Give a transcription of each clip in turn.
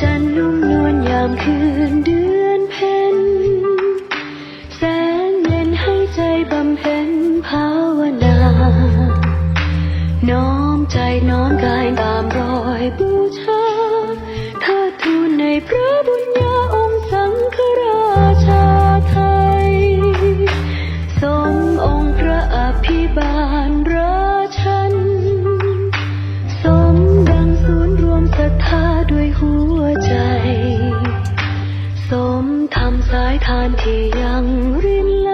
จันทร์นุ่มนวลยามคืนเดือนเพ็ญแสงเย็นให้ใจบำเพ็ญภาวนา น้อมใจน้อมกายตามรอยบูชา ที่ยังรินไหล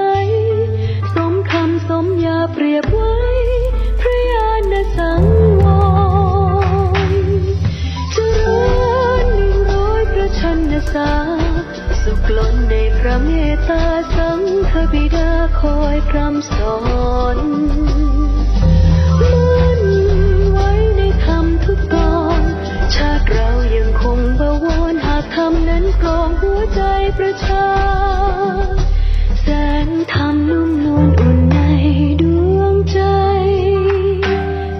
สมคำสมยาเปรียบไว้ พระยาณสังวรเจริญหนึ่งร้อยพระชนสา สุขล้นในพระเมตตาสังฆบิดาคอยพรำสอนากธรรมนั้นกองหัวใจประชา แสงธรรมนุ่มนวลอุ่นในดวงใจ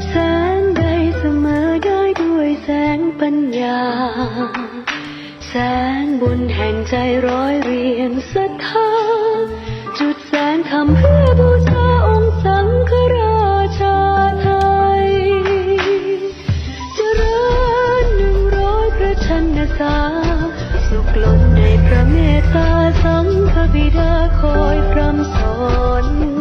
แสงใดเสมอได้ด้วยแสงปัญญา แสงบุญแห่งใจร้อยเรียงศรัทธา จุดแสงทำเพื่อบูชาองค์สังฆราชาไทยเจริญหนึ่งร้อยพระชนสา กล้นในพระเมตตาสังฆบิดาคอยพร่ำสอน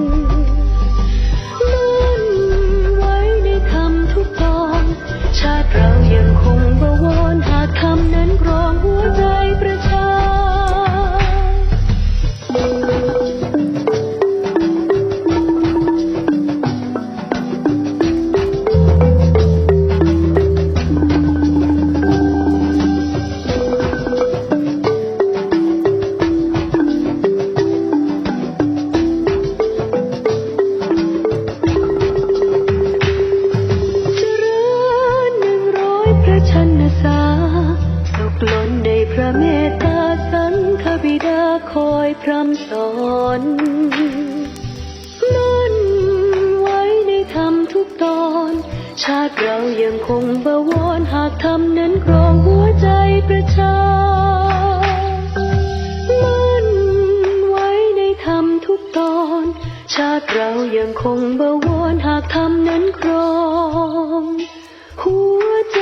ดาคอยพร่ำสอนมั่นไว้ในธรรมทุกตอน ชาติเรายังคงบวรหากธรรมนั้นครองหัวใจประชามั่นไว้ในธรรมทุกตอน ชาติเรายังคงบวรหากธรรมนั้นครอง หัวใจ